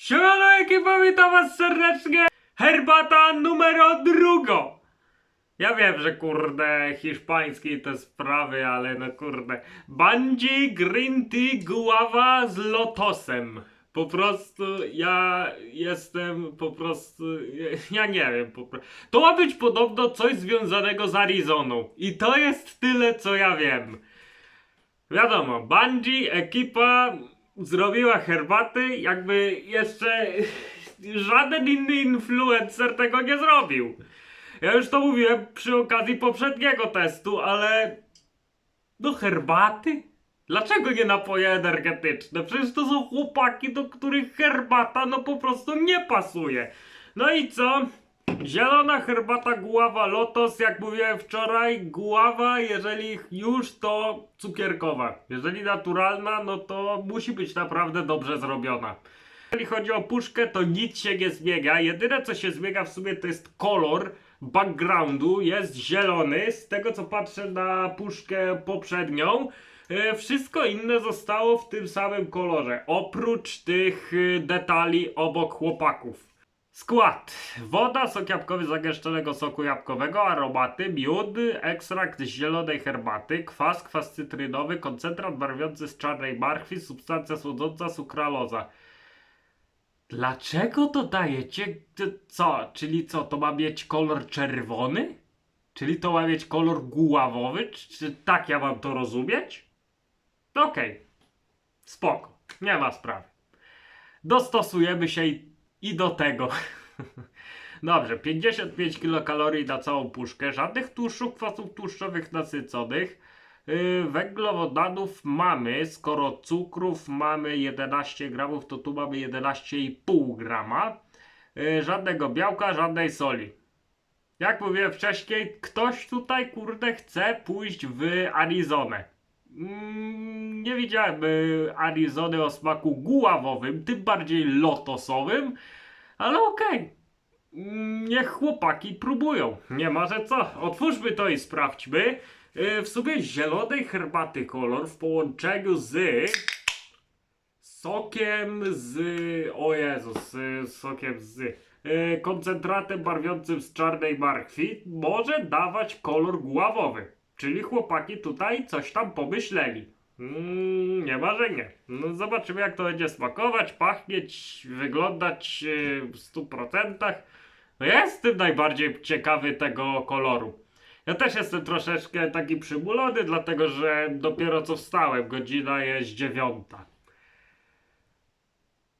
Siemano ekipa, witam was serdecznie! Herbata numero drugo! Ja wiem, że kurde, hiszpański te sprawy, ale no kurde. Bungie Green Tea Guava z lotosem. Po prostu ja jestem po prostu. Ja nie wiem. Po pro... To ma być podobno coś związanego z Arizoną. I to jest tyle, co ja wiem. Wiadomo, Bungie, ekipa zrobiła herbaty, jakby jeszcze żaden inny influencer tego nie zrobił. Ja już to mówiłem przy okazji poprzedniego testu, ale do herbaty? Dlaczego nie napoje energetyczne? Przecież to są chłopaki, do których herbata no po prostu nie pasuje. No i co? Zielona herbata guława lotos, jak mówiłem wczoraj, guława, jeżeli już to cukierkowa. Jeżeli naturalna, no to musi być naprawdę dobrze zrobiona. Jeżeli chodzi o puszkę, to nic się nie zmienia. Jedyne co się zmienia w sumie to jest kolor backgroundu. Jest zielony. Z tego co patrzę na puszkę poprzednią, e, wszystko inne zostało w tym samym kolorze. Oprócz tych e, detali obok chłopaków. Skład. Woda, sok jabłkowy z zagęszczonego soku jabłkowego, aromaty, miód, ekstrakt zielonej herbaty, kwas, kwas cytrynowy, koncentrat barwiący z czarnej marchwi, substancja słodząca, sukraloza. Dlaczego dodajecie t- co? Czyli co, to ma mieć kolor czerwony? Czyli to ma mieć kolor guławowy? Czy, tak ja mam to rozumieć? No Okej. Spoko. Nie ma sprawy. Dostosujemy się i, i do tego. Dobrze, 55 kilokalorii na całą puszkę, żadnych tłuszczów, kwasów tłuszczowych nasyconych, yy, węglowodanów mamy, skoro cukrów mamy 11 gramów, to tu mamy 11,5 grama, yy, żadnego białka, żadnej soli. Jak mówiłem wcześniej, ktoś tutaj kurde chce pójść w Arizonę. Mm, nie widziałem y, Arizony o smaku guławowym, tym bardziej lotosowym, ale okej. Mm, Niech chłopaki próbują. Nie ma że co. Otwórzmy to i sprawdźmy. Y, W sumie zielonej herbaty kolor w połączeniu z sokiem z. O Jezus, z sokiem z. Koncentratem barwiącym z czarnej marchwi może dawać kolor guławowy. Czyli chłopaki tutaj coś tam pomyśleli. Mm, nie ma, że nie. No zobaczymy jak to będzie smakować, pachnieć, wyglądać yy, w 100%. No jestem najbardziej ciekawy tego koloru. Ja też jestem troszeczkę taki przymulony, dlatego że dopiero co wstałem, godzina jest dziewiąta.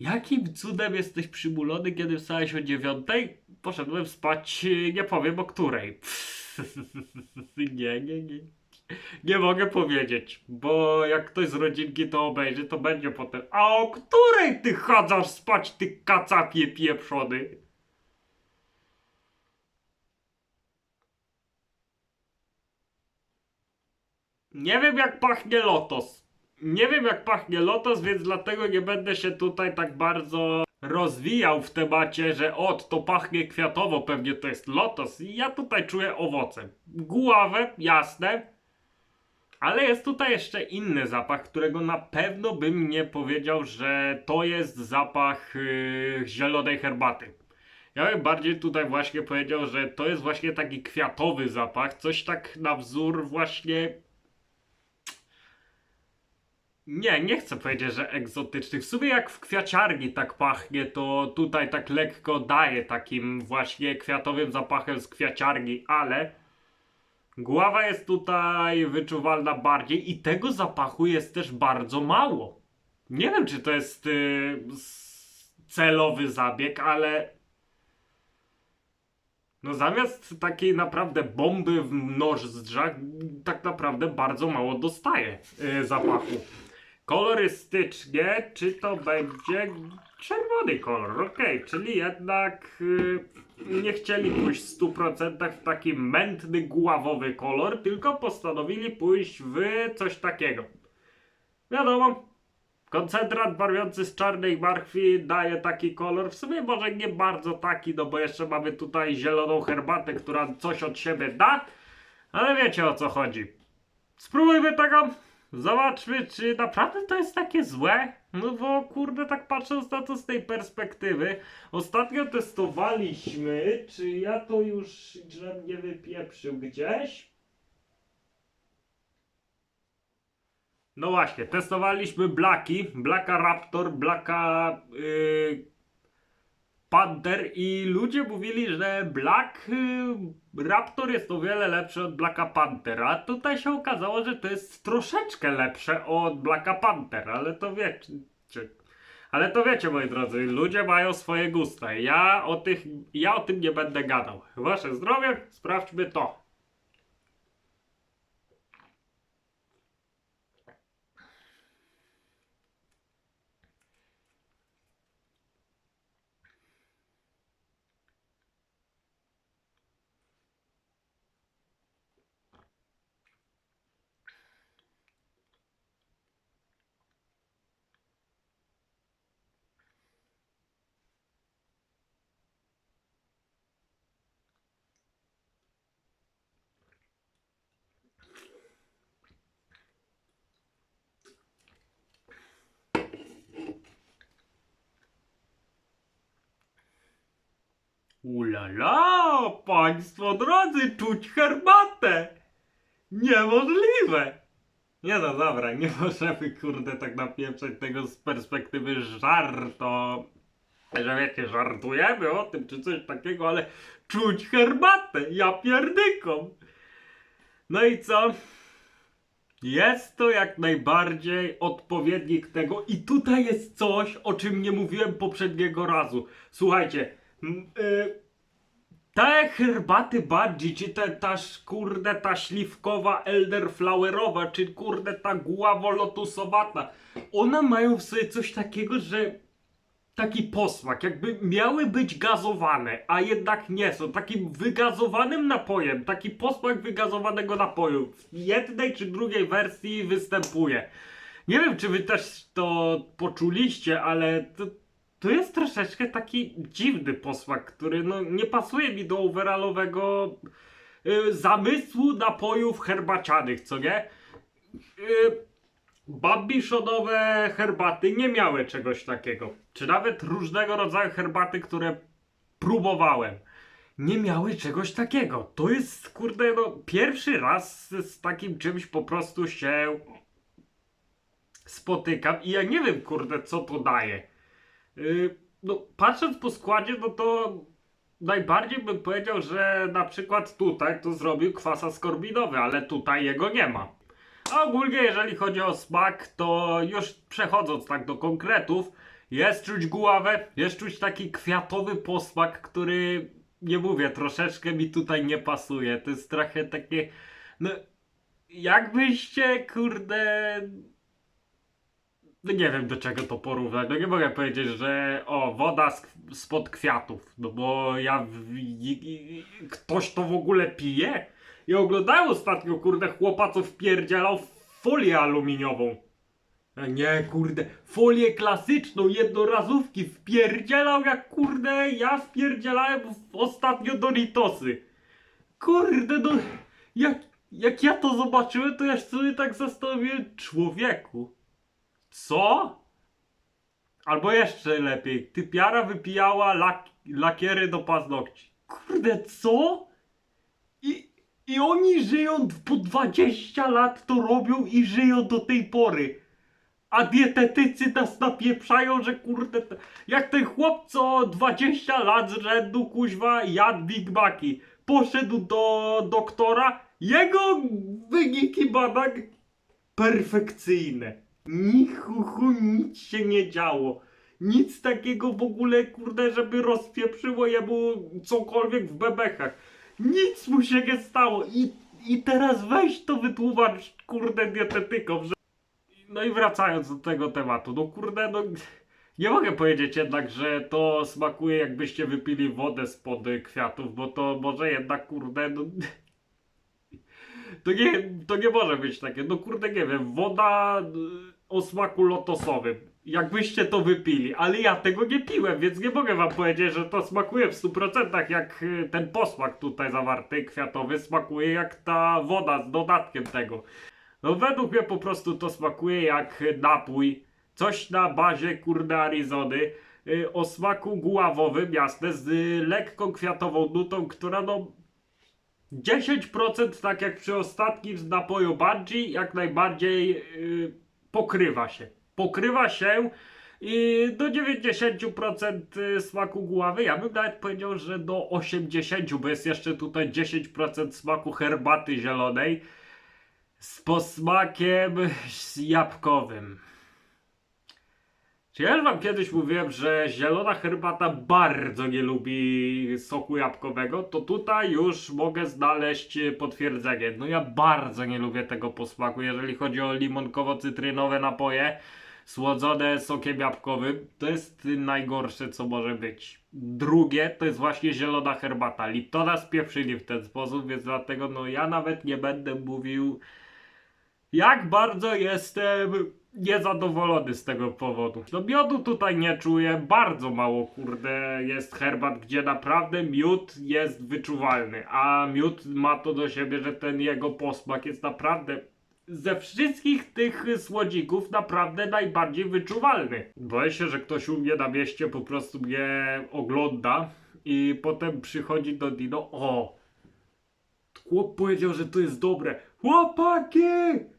Jakim cudem jesteś przymulony, kiedy wstałeś o dziewiątej? Poszedłem spać, yy, nie powiem o której. nie, nie, nie. Nie mogę powiedzieć, bo jak ktoś z rodzinki to obejrzy, to będzie potem. A o której ty chadzasz spać, ty kacapie pieprzony? Nie wiem jak pachnie lotos. Nie wiem jak pachnie lotos, więc dlatego nie będę się tutaj tak bardzo rozwijał w temacie, że od to pachnie kwiatowo, pewnie to jest lotos. Ja tutaj czuję owoce. Guławę, jasne. Ale jest tutaj jeszcze inny zapach, którego na pewno bym nie powiedział, że to jest zapach yy, zielonej herbaty. Ja bym bardziej tutaj właśnie powiedział, że to jest właśnie taki kwiatowy zapach, coś tak na wzór właśnie nie, nie chcę powiedzieć, że egzotycznych. W sumie jak w kwiaciarni tak pachnie, to tutaj tak lekko daje takim właśnie kwiatowym zapachem z kwiaciarni, ale głowa jest tutaj wyczuwalna bardziej i tego zapachu jest też bardzo mało. Nie wiem, czy to jest yy, celowy zabieg, ale no zamiast takiej naprawdę bomby w nożdżach, tak naprawdę bardzo mało dostaje yy, zapachu. Kolorystycznie, czy to będzie czerwony kolor? Okej, czyli jednak yy, nie chcieli pójść w 100% w taki mętny, guławowy kolor, tylko postanowili pójść w coś takiego. Wiadomo, koncentrat barwiący z czarnej marchwi daje taki kolor. W sumie może nie bardzo taki, no bo jeszcze mamy tutaj zieloną herbatę, która coś od siebie da, ale wiecie o co chodzi. Spróbujmy tego. Zobaczmy, czy naprawdę to jest takie złe. No bo kurde, tak patrząc na to z tej perspektywy, ostatnio testowaliśmy, czy ja to już źle nie wypieprzył gdzieś? No właśnie, testowaliśmy Blaki, Blaka Raptor, Blaka yy, Panther i ludzie mówili, że Black y, Raptor jest o wiele lepszy od Blacka Panthera. Tutaj się okazało, że to jest troszeczkę lepsze od Blacka Panther, ale to wiecie. Ale to wiecie, moi drodzy, ludzie mają swoje gusta. Ja o, tych, ja o tym nie będę gadał. Wasze zdrowie, sprawdźmy to. Ulala, państwo drodzy, czuć herbatę! Niemożliwe! Nie no dobra, nie możemy kurde tak napieprzać tego z perspektywy żarto. Że wiecie, żartujemy o tym czy coś takiego, ale czuć herbatę, ja pierdyką. No i co? Jest to jak najbardziej odpowiednik tego i tutaj jest coś, o czym nie mówiłem poprzedniego razu. Słuchajcie, te herbaty bardziej, czy te, ta kurde, ta śliwkowa elderflowerowa, czy kurde ta guawolotusowata, one mają w sobie coś takiego, że taki posmak, jakby miały być gazowane, a jednak nie są. Takim wygazowanym napojem, taki posmak wygazowanego napoju w jednej czy drugiej wersji występuje. Nie wiem, czy wy też to poczuliście, ale to, to jest troszeczkę taki dziwny posmak, który no, nie pasuje mi do overallowego y, zamysłu napojów herbacianych, co nie? Y, Babiszonowe herbaty nie miały czegoś takiego. Czy nawet różnego rodzaju herbaty, które próbowałem, nie miały czegoś takiego. To jest, kurde, no, pierwszy raz z, z takim czymś po prostu się spotykam i ja nie wiem, kurde, co to daje. Yy, no, patrząc po składzie, no to najbardziej bym powiedział, że na przykład tutaj to zrobił kwas askorbinowy, ale tutaj jego nie ma. A ogólnie, jeżeli chodzi o smak, to już przechodząc tak do konkretów, jest czuć guławę, jest czuć taki kwiatowy posmak, który, nie mówię, troszeczkę mi tutaj nie pasuje. To jest trochę takie, no, jakbyście, kurde, nie wiem do czego to porównać. No nie mogę powiedzieć, że o, woda spod kwiatów. No bo ja. I, i, ktoś to w ogóle pije? Ja oglądałem ostatnio, kurde, chłopa, co wpierdzielał folię aluminiową. A nie, kurde, folię klasyczną, jednorazówki wpierdzielał jak, kurde, ja wpierdzielałem ostatnio Doritosy. Kurde, no, jak, jak ja to zobaczyłem, to ja sobie tak zastanowiłem, człowieku. Co? Albo jeszcze lepiej, typiara wypijała lak lakiery do paznokci. Kurde, co? I, I oni żyją po 20 lat, to robią i żyją do tej pory. A dietetycy nas napieprzają, że kurde, jak ten chłop co 20 lat z rzędu kuźwa jadł Big Maci. Poszedł do doktora, jego wyniki badań perfekcyjne. Nichuchu, nic się nie działo. Nic takiego w ogóle, kurde, żeby rozpieprzyło jemu cokolwiek w bebechach. Nic mu się nie stało. I, i teraz weź to wytłumacz, kurde, dietetykom, że... No i wracając do tego tematu, no kurde, no... Nie mogę powiedzieć jednak, że to smakuje jakbyście wypili wodę spod kwiatów, bo to może jednak, kurde, no... To nie, to nie może być takie, no kurde, nie wiem, woda o smaku lotosowym. Jakbyście to wypili, ale ja tego nie piłem, więc nie mogę wam powiedzieć, że to smakuje w 100% jak y, ten posmak tutaj zawarty, kwiatowy, smakuje jak ta woda z dodatkiem tego. No według mnie po prostu to smakuje jak napój coś na bazie kurde Arizony y, o smaku guławowym, jasne, z lekką kwiatową nutą, która no 10% tak jak przy ostatnim z napoju Bungie jak najbardziej y, pokrywa się. Pokrywa się i do 90% smaku guławy. Ja bym nawet powiedział, że do 80%, bo jest jeszcze tutaj 10% smaku herbaty zielonej z posmakiem jabłkowym. Czy ja już wam kiedyś mówiłem, że zielona herbata bardzo nie lubi soku jabłkowego, to tutaj już mogę znaleźć potwierdzenie. No ja bardzo nie lubię tego posmaku, jeżeli chodzi o limonkowo-cytrynowe napoje słodzone sokiem jabłkowym, to jest najgorsze co może być. Drugie to jest właśnie zielona herbata. Liptona spieprzyli w ten sposób, więc dlatego no ja nawet nie będę mówił jak bardzo jestem niezadowolony z tego powodu. No miodu tutaj nie czuję, bardzo mało kurde jest herbat, gdzie naprawdę miód jest wyczuwalny, a miód ma to do siebie, że ten jego posmak jest naprawdę ze wszystkich tych słodzików naprawdę najbardziej wyczuwalny. Boję się, że ktoś u mnie na mieście po prostu mnie ogląda i potem przychodzi do Dino, o, chłop powiedział, że to jest dobre. Chłopaki,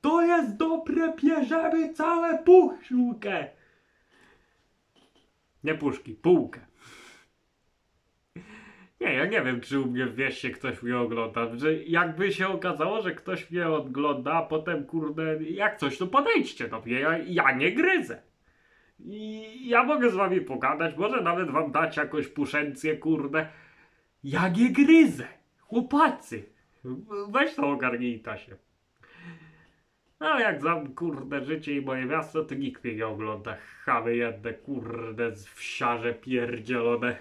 to jest dobre, bierzemy całe puszkę. Nie puszki, półkę. Nie, ja nie wiem, czy u mnie w mieście ktoś mnie ogląda. Że jakby się okazało, że ktoś mnie ogląda, a potem kurde, jak coś, to podejdźcie do mnie. Ja, ja nie gryzę. I ja mogę z wami pogadać, może nawet wam dać jakąś puszencję, kurde. Ja nie gryzę. Chłopacy. Weź to ogarnij się. No jak znam kurde życie i moje miasto, to nikt mnie nie ogląda. Chamy jedne kurde z wsiarze pierdzielone.